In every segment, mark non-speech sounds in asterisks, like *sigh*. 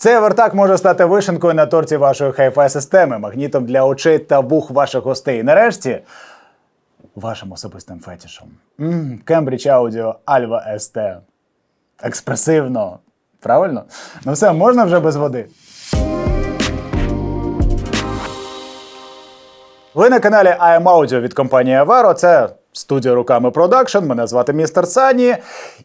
Цей вертак може стати вишенкою на торті вашої хай-фай системи, магнітом для очей та вух ваших гостей. І нарешті вашим особистим фетішем. Cambridge Audio Alva ST. Експресивно. Правильно? Ну все, можна вже без води. Ви на каналі IM Audio від компанії Avero. Це студія руками Продакшн. Мене звати містер Сані.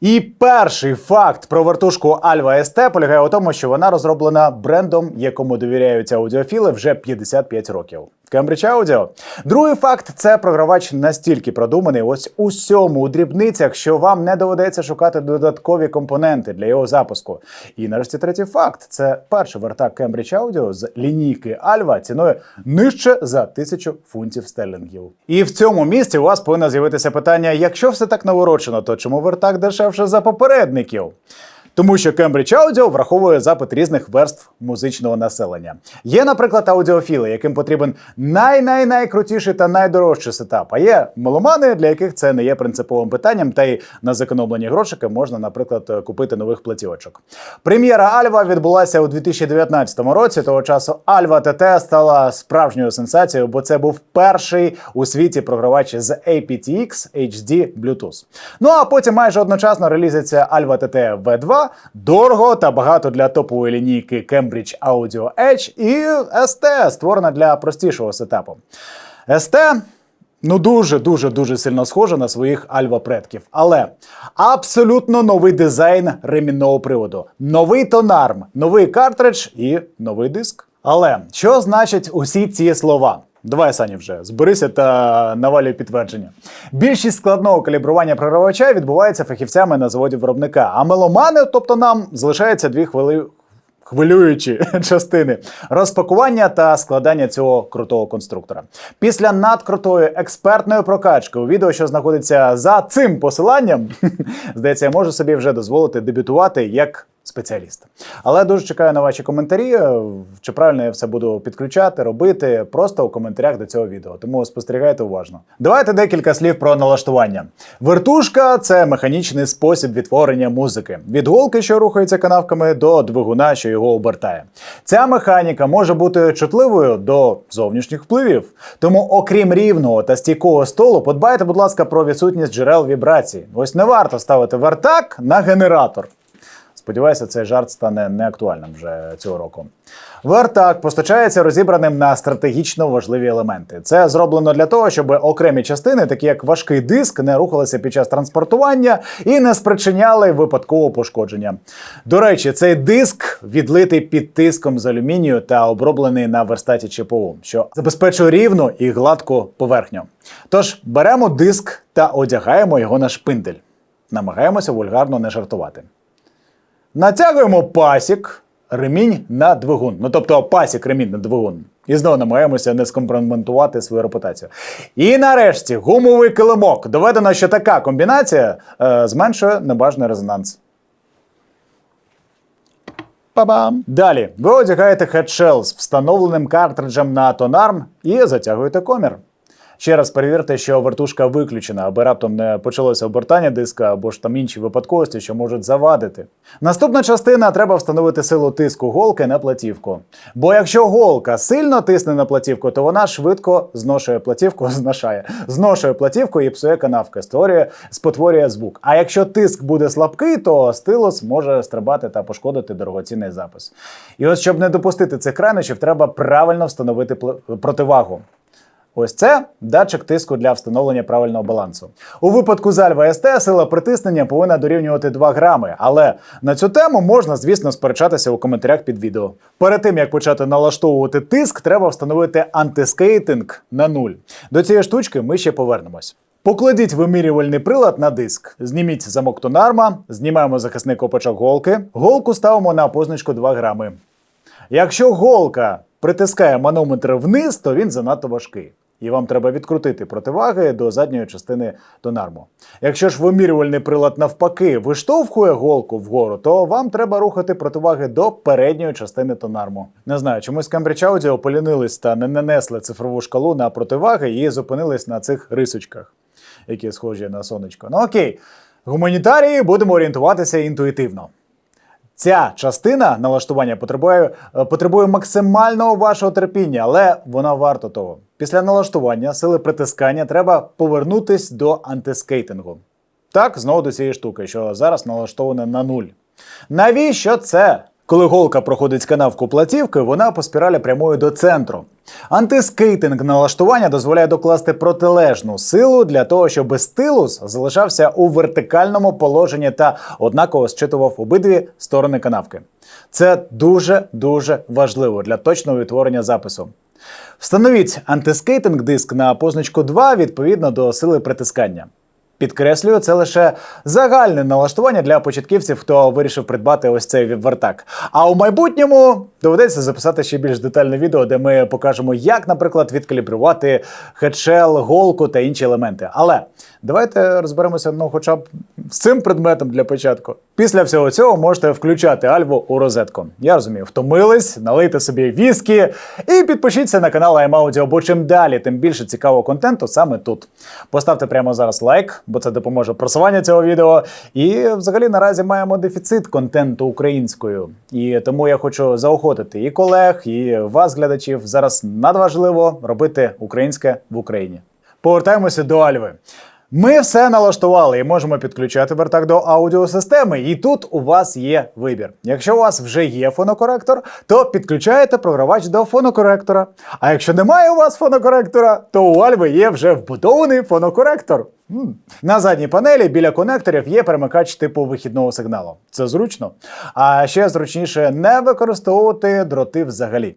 І перший факт про вертушку Alva ST полягає у тому, що вона розроблена брендом, якому довіряють аудіофіли вже 55 років. Cambridge Audio. Другий факт це програвач настільки продуманий ось у всьому у дрібницях, що вам не доведеться шукати додаткові компоненти для його запуску. І нарешті третій факт це перший вертак Cambridge Audio з лінійки Alva ціною нижче за тисячу фунтів стерлінгів. І в цьому місці у вас повинно з'явитися питання: якщо все так наворочено, то чому вертак дешевше за попередників? Тому що Cambridge Audio враховує запит різних верств музичного населення. Є, наприклад, аудіофіли, яким потрібен най-най-найкрутіший та найдорожчий сетап. А є меломани, для яких це не є принциповим питанням, та й на зекономлені грошики можна, наприклад, купити нових платівочок. Прем'єра Альва відбулася у 2019 році. Того часу Альва ТТ стала справжньою сенсацією, бо це був перший у світі програвач з aptX HD Bluetooth. Ну а потім майже одночасно релізиться Alva TT V2, дорого та багато для топової лінійки Cambridge Audio Edge і ST, створена для простішого сетапу. ST Ну, дуже, дуже, дуже сильно схожа на своїх альва предків. Але абсолютно новий дизайн ремінного приводу, новий тонарм, новий картридж і новий диск. Але що значать усі ці слова? Давай, Сані, вже зберися та навалюй підтвердження. Більшість складного калібрування програвача відбувається фахівцями на заводі виробника. А меломани, тобто нам, залишається дві хвили хвилюючі *laughs* частини розпакування та складання цього крутого конструктора. Після надкрутої експертної прокачки у відео, що знаходиться за цим посиланням, *laughs* здається, я можу собі вже дозволити дебютувати як. Спеціаліст, але дуже чекаю на ваші коментарі. Чи правильно я все буду підключати, робити просто у коментарях до цього відео. Тому спостерігайте уважно. Давайте декілька слів про налаштування. Вертушка це механічний спосіб відтворення музики від голки, що рухається канавками, до двигуна, що його обертає. Ця механіка може бути чутливою до зовнішніх впливів. Тому, окрім рівного та стійкого столу, подбайте, будь ласка, про відсутність джерел вібрацій. Ось не варто ставити вертак на генератор. Сподіваюся, цей жарт стане неактуальним вже цього року. Вертак постачається розібраним на стратегічно важливі елементи. Це зроблено для того, щоб окремі частини, такі як важкий диск, не рухалися під час транспортування і не спричиняли випадкового пошкодження. До речі, цей диск відлитий під тиском з алюмінію та оброблений на верстаті ЧПУ, що забезпечує рівну і гладку поверхню. Тож беремо диск та одягаємо його на шпиндель. Намагаємося вульгарно не жартувати. Натягуємо пасік, ремінь на двигун. Ну тобто пасік, ремінь на двигун. І знову намагаємося не скомпрометувати свою репутацію. І нарешті гумовий килимок. Доведено, що така комбінація е, зменшує небажаний резонанс. Па-бам! Далі ви одягаєте хедшел з встановленим картриджем на тонарм і затягуєте комір. Ще раз перевірте, що вертушка виключена, аби раптом не почалося обертання диска або ж там інші випадковості, що можуть завадити. Наступна частина треба встановити силу тиску голки на платівку. Бо якщо голка сильно тисне на платівку, то вона швидко зношує платівку, *laughs* зношає, зношує платівку і псує канавки, створює, спотворює звук. А якщо тиск буде слабкий, то стилус може стрибати та пошкодити дорогоцінний запис. І ось щоб не допустити цих крайнощів, треба правильно встановити противагу. Ось це датчик тиску для встановлення правильного балансу. У випадку з Alva ST сила притиснення повинна дорівнювати 2 грами, але на цю тему можна, звісно, сперечатися у коментарях під відео. Перед тим як почати налаштовувати тиск, треба встановити антискейтинг на 0. До цієї штучки ми ще повернемось. Покладіть вимірювальний прилад на диск, зніміть замок тонарма, знімаємо захисний копачок голки, голку ставимо на позначку 2 грами. Якщо голка притискає манометр вниз, то він занадто важкий. І вам треба відкрутити противаги до задньої частини тонарму. Якщо ж вимірювальний прилад навпаки виштовхує голку вгору, то вам треба рухати противаги до передньої частини тонарму. Не знаю, чомусь Cambridge Audio полінились та не нанесли цифрову шкалу на противаги і зупинились на цих рисочках, які схожі на сонечко. Ну окей, гуманітарії будемо орієнтуватися інтуїтивно. Ця частина налаштування потребує, е, потребує максимального вашого терпіння, але вона варта того. Після налаштування сили притискання треба повернутись до антискейтингу. Так, знову до цієї штуки, що зараз налаштоване на нуль. Навіщо це? Коли голка проходить канавку платівки, вона по спіралі прямує до центру. Антискейтинг налаштування дозволяє докласти протилежну силу для того, щоб стилус залишався у вертикальному положенні та однаково зчитував обидві сторони канавки. Це дуже дуже важливо для точного відтворення запису. Встановіть антискейтинг диск на позначку 2 відповідно до сили притискання. Підкреслюю, це лише загальне налаштування для початківців, хто вирішив придбати ось цей вертак. А у майбутньому доведеться записати ще більш детальне відео, де ми покажемо, як, наприклад, відкалібрувати хедшел, голку та інші елементи. Але давайте розберемося ну, хоча б з цим предметом для початку. Після всього цього можете включати альву у розетку. Я розумію, втомились, налийте собі віскі і підпишіться на канал iMaudio, бо чим далі, тим більше цікавого контенту саме тут. Поставте прямо зараз лайк, бо це допоможе просуванню цього відео. І взагалі наразі маємо дефіцит контенту українською. І тому я хочу заохотити і колег, і вас, глядачів. Зараз надважливо робити українське в Україні. Повертаємося до Альви. Ми все налаштували і можемо підключати вертак до аудіосистеми. І тут у вас є вибір. Якщо у вас вже є фонокоректор, то підключаєте програвач до фонокоректора. А якщо немає у вас фонокоректора, то у Альви є вже вбудований фонокоректор. На задній панелі біля конекторів є перемикач типу вихідного сигналу. Це зручно. А ще зручніше не використовувати дроти взагалі.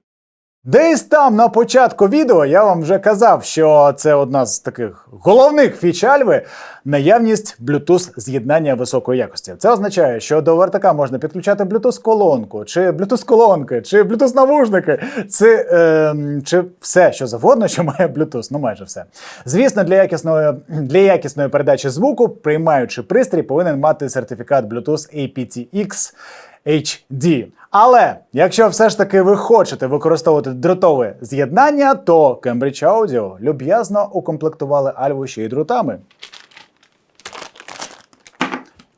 Десь там на початку відео я вам вже казав, що це одна з таких головних фіч Альви – наявність Bluetooth з'єднання високої якості. Це означає, що до вертака можна підключати Bluetooth колонку, чи Bluetooth колонки, чи Bluetooth навушники, чи, е, чи все, що завгодно, що має Bluetooth, ну майже все. Звісно, для якісної, для якісної передачі звуку приймаючий пристрій повинен мати сертифікат Bluetooth aptX HD. Але якщо все ж таки ви хочете використовувати дротове з'єднання, то Cambridge Audio люб'язно укомплектували Альву ще й дротами.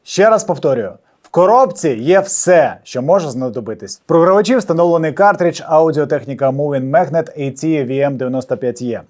Ще раз повторюю. Коробці є все, що може знадобитись. Програвачі встановлений картридж аудіотехніка Moving Magnet AT VM95E.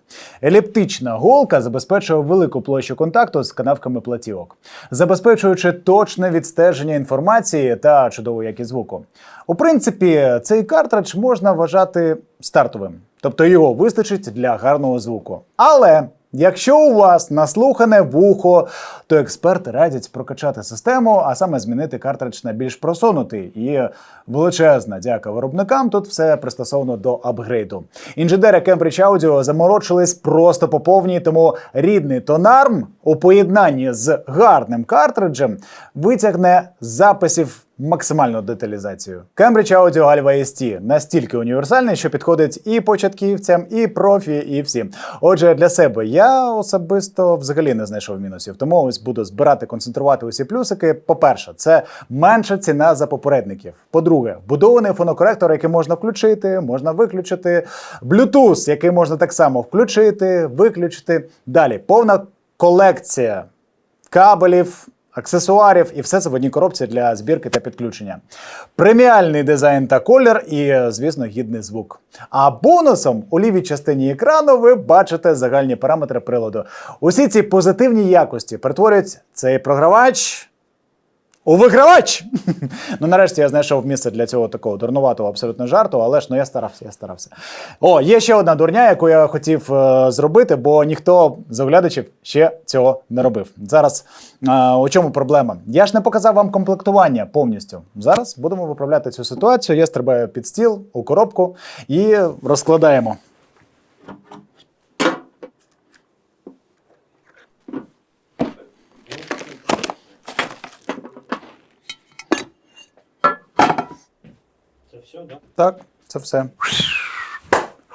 Еліптична голка забезпечує велику площу контакту з канавками платівок, забезпечуючи точне відстеження інформації та чудову якість звуку. У принципі, цей картридж можна вважати стартовим, тобто його вистачить для гарного звуку. Але Якщо у вас наслухане вухо, то експерти радять прокачати систему, а саме змінити картридж на більш просунутий. І величезна дяка виробникам. Тут все пристосовано до апгрейду. Інженери Cambridge Audio заморочились просто по повній, тому рідний тонарм у поєднанні з гарним картриджем витягне записів максимальну деталізацію. Cambridge Audio Alva ST настільки універсальний, що підходить і початківцям, і профі, і всім. Отже, для себе я особисто взагалі не знайшов мінусів, тому ось буду збирати, концентрувати усі плюсики. По-перше, це менша ціна за попередників. По-друге, вбудований фонокоректор, який можна включити, можна виключити. Bluetooth, який можна так само включити, виключити. Далі повна колекція кабелів. Аксесуарів і все це в одній коробці для збірки та підключення. Преміальний дизайн та колір і, звісно, гідний звук. А бонусом у лівій частині екрану ви бачите загальні параметри приладу. Усі ці позитивні якості перетворюють цей програвач. У вигравач! *laughs* ну, нарешті я знайшов місце для цього такого дурнуватого абсолютно жарту, але ж ну я старався, я старався. О, є ще одна дурня, яку я хотів е, зробити, бо ніхто з оглядачів ще цього не робив. Зараз е, у чому проблема? Я ж не показав вам комплектування повністю. Зараз будемо виправляти цю ситуацію. Я стрибаю під стіл у коробку і розкладаємо. Все, да? Так, це все.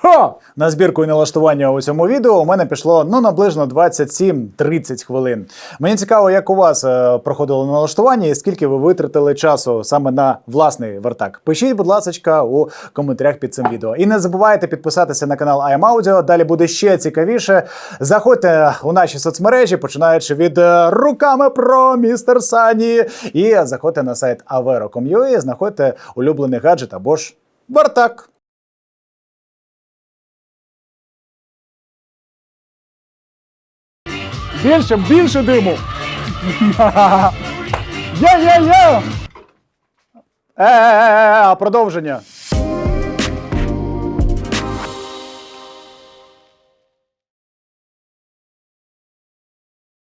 Ха! На збірку і налаштування у цьому відео у мене пішло ну наближно 27-30 хвилин. Мені цікаво, як у вас е, проходило налаштування і скільки ви витратили часу саме на власний вертак. Пишіть, будь ласка, у коментарях під цим відео. І не забувайте підписатися на канал IM Audio. Далі буде ще цікавіше. Заходьте у наші соцмережі, починаючи від е, руками про містер Сані. І заходьте на сайт avero.com.ua, знаходьте улюблений гаджет або ж вертак. Більше, більше диму. *laughs* Є-є-є! Е-е-е, продовження.